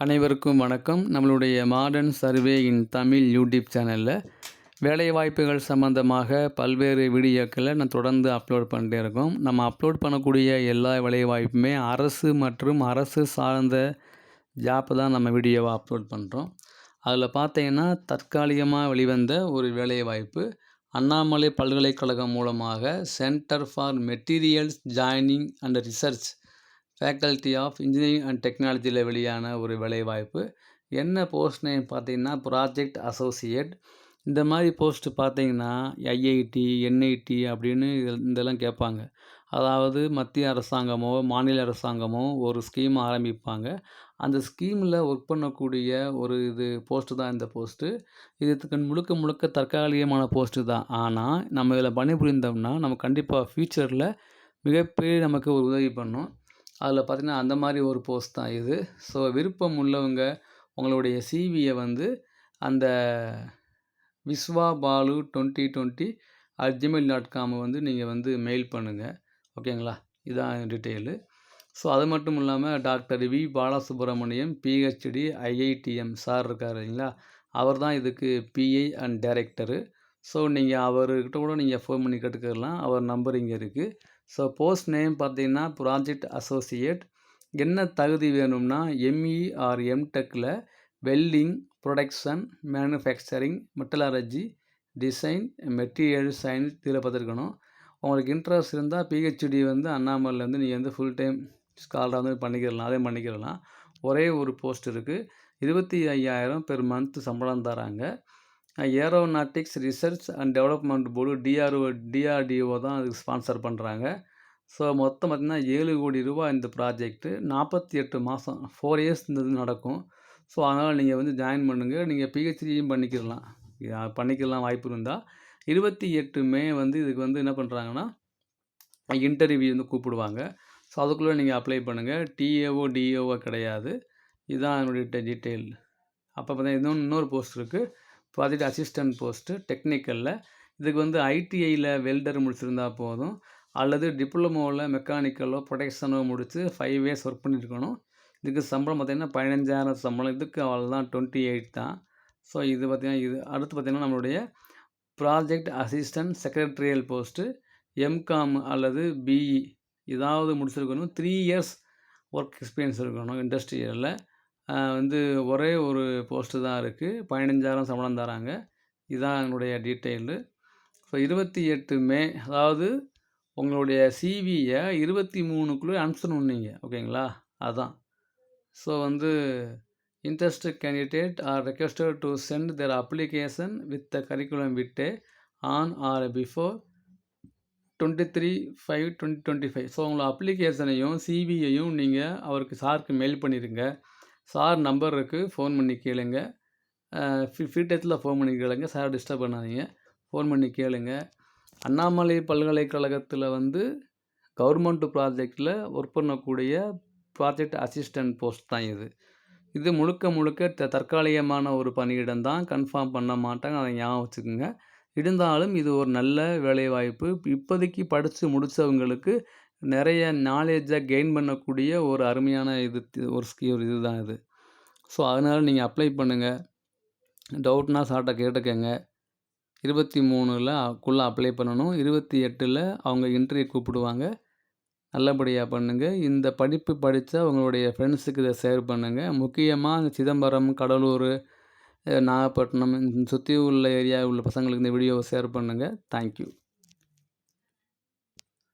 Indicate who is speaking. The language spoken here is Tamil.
Speaker 1: அனைவருக்கும் வணக்கம். நம்மளுடைய modern survey in Tamil YouTube சேனலில் வேலைவாய்ப்புகள் சம்மந்தமாக பல்வேறு வீடியோக்களை நான் தொடர்ந்து அப்லோட் பண்ணிட்டே இருக்கோம். நம்ம அப்லோட் பண்ணக்கூடிய எல்லா வேலைவாய்ப்புமே அரசு மற்றும் அரசு சார்ந்த ஜாப் தான் நம்ம வீடியோவை அப்லோட் பண்ணுறோம் அதில் பார்த்தீங்கன்னா தற்காலிகமாக வெளிவந்த ஒரு வேலைவாய்ப்பு அண்ணாமலை பல்கலைக்கழகம் மூலமாக centre for materials joining and research faculty of engineering and டெக்னாலஜியில் வெளியான ஒரு வேலைவாய்ப்பு. என்ன போஸ்ட் நேம் பார்த்தீங்கன்னா ப்ராஜெக்ட் அசோசியேட் இந்த மாதிரி போஸ்ட்டு பார்த்தீங்கன்னா ஐஐடி என்ஐடி அப்படின்னு இதில் இதெல்லாம் கேட்பாங்க. அதாவது மத்திய அரசாங்கமோ மாநில அரசாங்கமோ ஒரு ஸ்கீம் ஆரம்பிப்பாங்க. அந்த ஸ்கீமில் ஒர்க் பண்ணக்கூடிய ஒரு இது போஸ்ட்டு தான் இந்த போஸ்ட்டு இதுக்கு முழுக்க முழுக்க தற்காலிகமான போஸ்ட்டு தான். ஆனால் நம்ம இதில் பணிபுரிந்தோம்னா நம்ம கண்டிப்பாக ஃப்யூச்சரில் மிகப்பெரிய நமக்கு ஒரு உதவி பண்ணும். அதில் பார்த்திங்கன்னா அந்த மாதிரி ஒரு போஸ்ட் தான் இது. ஸோ விருப்பம் உள்ளவங்க உங்களுடைய சிவியை வந்து அந்த Viswa Balu twenty twenty at Gmail dot com வந்து நீங்கள் வந்து மெயில் பண்ணுங்கள் ஓகேங்களா இதான் டீட்டெயிலு ஸோ அது மட்டும் இல்லாமல் doctor V Balasubramaniam PhD IITM sir இருக்கார் இல்லைங்களா? அவர் தான் இதுக்கு பிஐ அண்ட் டைரக்டரு ஸோ நீங்கள் அவர்கிட்ட கூட நீங்கள் ஃபோன் பண்ணி கேட்டுக்கலாம். அவர் நம்பர் இங்கே இருக்குது ஸோ போஸ்ட் நேம் பார்த்தீங்கன்னா ப்ராஜெக்ட் அசோசியேட். என்ன தகுதி வேணும்னா ME or எம்டெக்கில் welding production manufacturing metallurgy design material science இதில் பார்த்துருக்கணும். உங்களுக்கு இன்ட்ரெஸ்ட் இருந்தால் பிஹெச்டி வந்து அண்ணாமலையில் வந்து நீங்கள் வந்து ஃபுல் டைம் ஸ்காலராக வந்து பண்ணிக்கிறலாம். அதே பண்ணிக்கிறலாம். ஒரே ஒரு போஸ்ட் இருக்குது இருபத்தி ஐயாயிரம் பெர் மந்த் சம்பளம் தராங்க. Aeronautics research and development board DRO DRDO தான் அதுக்கு ஸ்பான்சர் பண்ணுறாங்க ஸோ மொத்தம் பார்த்திங்கன்னா ஏழு கோடி ரூபா இந்த ப்ராஜெக்ட்டு நாற்பத்தி எட்டு மாதம் ஃபோர் இயர்ஸ் இந்த இது நடக்கும். ஸோ அதனால் நீங்கள் வந்து ஜாயின் பண்ணுங்கள் நீங்கள் பிஹெச்டியும் பண்ணிக்கிடலாம். பண்ணிக்கலாம் வாய்ப்பு இருந்தால் இருபத்தி எட்டு மே வந்து இதுக்கு வந்து என்ன பண்ணுறாங்கன்னா இன்டர்வியூ வந்து கூப்பிடுவாங்க. ஸோ அதுக்குள்ளே நீங்கள் அப்ளை பண்ணுங்கள் டிஏஓ டிஏஓ கிடையாது. இதுதான் என்னுடைய டீட்டெயில் அப்போ பார்த்தீங்கன்னா இன்னொன்று இன்னொரு போஸ்ட் இருக்குது ப்ராஜெக்ட் அசிஸ்டன்ட் போஸ்ட்டு டெக்னிக்கலில் இதுக்கு வந்து ஐடிஐயில் வெல்டர் முடிச்சிருந்தால் போதும். அல்லது டிப்ளமோவில் மெக்கானிக்கலோ ப்ரொடெக்ஷனோ முடித்து ஃபைவ் இயர்ஸ் ஒர்க் பண்ணியிருக்கணும் இதுக்கு சம்பளம் பார்த்திங்கன்னா பதினஞ்சாயிரம் சம்பளம். இதுக்கு அவள் தான் டுவெண்ட்டி எயிட் தான். ஸோ இது பார்த்திங்கன்னா இது அடுத்து பார்த்திங்கன்னா நம்மளுடைய project assistant secretarial post MCom அல்லது பிஇ ஏதாவது முடிச்சிருக்கணும். த்ரீ இயர்ஸ் ஒர்க் எக்ஸ்பீரியன்ஸ் இருக்கணும் இண்டஸ்ட்ரியலில் வந்து ஒரே ஒரு போஸ்ட்டு தான் இருக்குது பதினஞ்சாயிரம் சம்பளம் தராங்க. இதுதான் என்னுடைய டீட்டெயிலு. ஸோ இருபத்தி எட்டு மே அதாவது உங்களுடைய சிவியை இருபத்தி மூணுக்குள்ளே அனுப்பிச்சணும் நீங்கள் ஓகேங்களா? அதான். ஸோ வந்து interested candidate are requested to send their application with the curriculum vitae on or before twenty three five twenty twenty five. So உங்களை அப்ளிகேஷனையும் சிவியையும் நீங்கள் அவருக்கு சாருக்கு மெயில் பண்ணிடுங்க சார் நம்பர் இருக்குது ஃபோன் பண்ணி கேளுங்க. ஃப்ரீ டயத்தில் ஃபோன் பண்ணி கேளுங்க. சார் டிஸ்டர்ப் பண்ணாதீங்க. ஃபோன் பண்ணி கேளுங்க. அண்ணாமலை பல்கலைக்கழகத்தில் வந்து கவர்மெண்ட் ப்ராஜெக்டில் ஒர்க் பண்ணக்கூடிய ப்ராஜெக்ட் அசிஸ்டன்ட் போஸ்ட் தான் இது. இது முழுக்க முழுக்க த தற்காலிகமான ஒரு பணியிடம் தான். கன்ஃபார்ம் பண்ண மாட்டாங்க. அதை ஞாபகம் வச்சுக்கோங்க. இருந்தாலும் இது ஒரு நல்ல வேலைவாய்ப்பு. இப்போதைக்கு படித்து முடித்தவங்களுக்கு நிறைய நாலேஜை கெயின் பண்ணக்கூடிய ஒரு அருமையான இது ஒரு ஸ்கீ ஒரு இது தான் இது. ஸோ அதனால் நீங்கள் அப்ளை பண்ணுங்கள் டவுட்னா சார்ட்டை கேட்டுக்கங்க. இருபத்தி மூணில் குள்ளே அப்ளை பண்ணணும். இருபத்தி எட்டில் அவங்க இன்டர்வியூ கூப்பிடுவாங்க. நல்லபடியாக பண்ணுங்கள் இந்த படிப்பு படித்தா உங்களுடைய ஃப்ரெண்ட்ஸுக்கு இதை ஷேர் பண்ணுங்கள் முக்கியமாக சிதம்பரம் கடலூர் நாகப்பட்டினம் சுற்றி உள்ள ஏரியா உள்ள பசங்களுக்கு இந்த வீடியோவை ஷேர் பண்ணுங்கள் தேங்க்யூ